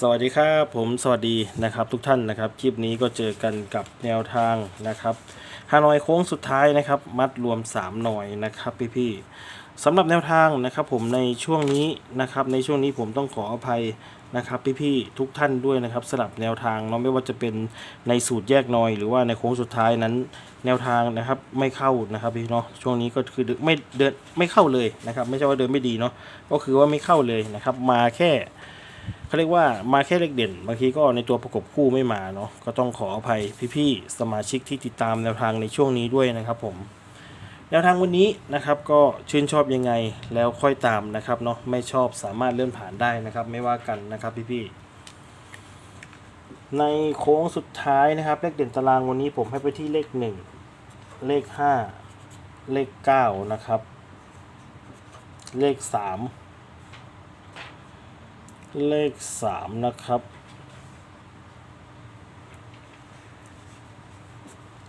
สวัสดีครับ ผมสวัสดีนะครับทุกท่านนะครับ คลิปนี้ก็เจอกันกับแนวทางนะครับฮานอยโค้งสุดท้ายนะครับ มัดรวม 3 หน่อยนะครับพี่ๆสำหรับแนวทางนะครับผมในช่วงนี้นะครับในช่วงนี้ผมต้องขออภัยนะครับพี่ๆทุกท่านด้วยนะครับสลับแนวทางเนาะไม่ว่าจะเป็นในสูตรแยกหนอย หรือว่าในโค้งสุดท้ายนั้น แนวทางนะครับไม่เข้านะครับพี่เนาะช่วงนี้ก็คือไม่เดินไม่เข้าเลยนะครับ ไม่ใช่ว่าเดินไม่ดีเนาะก็คือว่าไม่เข้าเลยนะครับมาแค่ เขาเรียกว่ามาแค่เลขเด่น บางทีก็ในตัวประกบคู่ไม่มาเนาะก็ต้องขออภัยพี่ๆสมาชิกที่ติดตามแนวทางในช่วงนี้ด้วยนะครับผมแนวทางวันนี้นะครับก็ชื่นชอบยังไงแล้วค่อยตามนะครับเนาะไม่ชอบสามารถเลื่อนผ่านได้นะครับ ไม่ว่ากันนะครับพี่ๆในโค้งสุดท้ายนะครับ เลขเด่นตารางวันนี้ผมให้ไปที่เลขหนึ่งเลขห้าเลขเก้านะครับ เลขสาม เลขสามนะครับ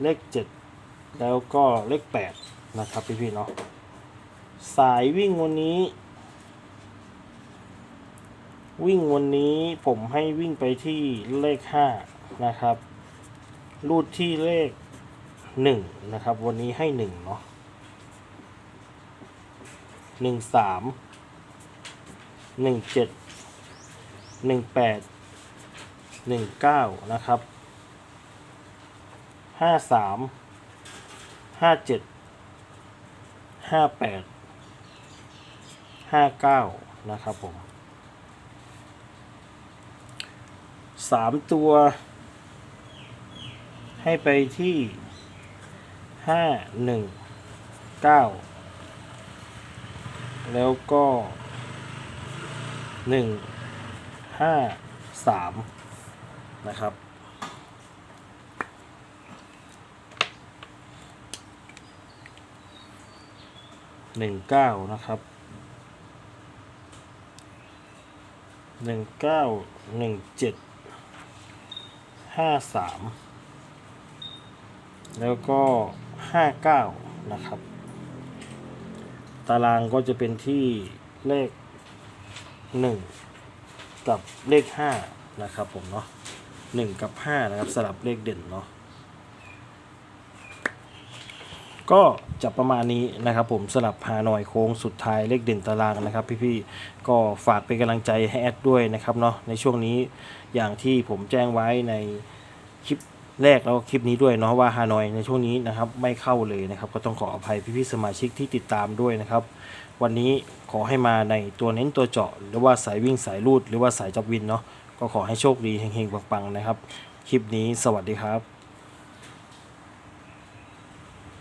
เลขเจ็ดแล้วก็เลขแปดนะครับพี่พี่เนาะสายวิ่งวันนี้ วิ่งวันนี้ผมให้วิ่งไปที่เลขห้านะครับ รูดที่เลขหนึ่งนะครับ วันนี้ให้หนึ่งเนาะหนึ่งสามหนึ่งเจ็ด หนึ่งแปดหนึ่งเก้านะครับห้าสามห้าเจ็ดห้าแปดห้าเก้านะครับผมสามตัว ให้ไปที่ห้าหนึ่งเก้าแล้วก็หนึ่ง ห้าสามนะครับ หนึ่งเก้านะครับ หนึ่งเก้าหนึ่งเจ็ดห้าสามแล้วก็ห้าเก้านะครับ ตารางก็จะเป็นที่เลขหนึ่ง กับเลขห้านะครับผมเนาะหนึ่งกับห้านะครับสลับเลขเด่นเนาะก็จะประมาณนี้นะครับผมสลับฮานอยโค้งสุดท้ายเลขเด่นตารางนะครับ พี่ๆก็ฝากเป็นกำลังใจให้แอดด้วยนะครับเนาะในช่วงนี้อย่างที่ผมแจ้งไว้ในคลิปแรกแล้วคลิปนี้ด้วยเนาะว่าฮานอยในช่วงนี้นะครับไม่เข้าเลยนะครับ ก็ต้องขออภัยพี่ๆสมาชิกที่ติดตามด้วยนะครับ วันนี้ขอให้มาในตัวเน้นตัวเจาะ หรือว่าสายวิ่งสายลูด หรือว่าสายจอบวินเนาะก็ขอให้โชคดีเฮงๆปังๆนะครับ คลิปนี้สวัสดีครับ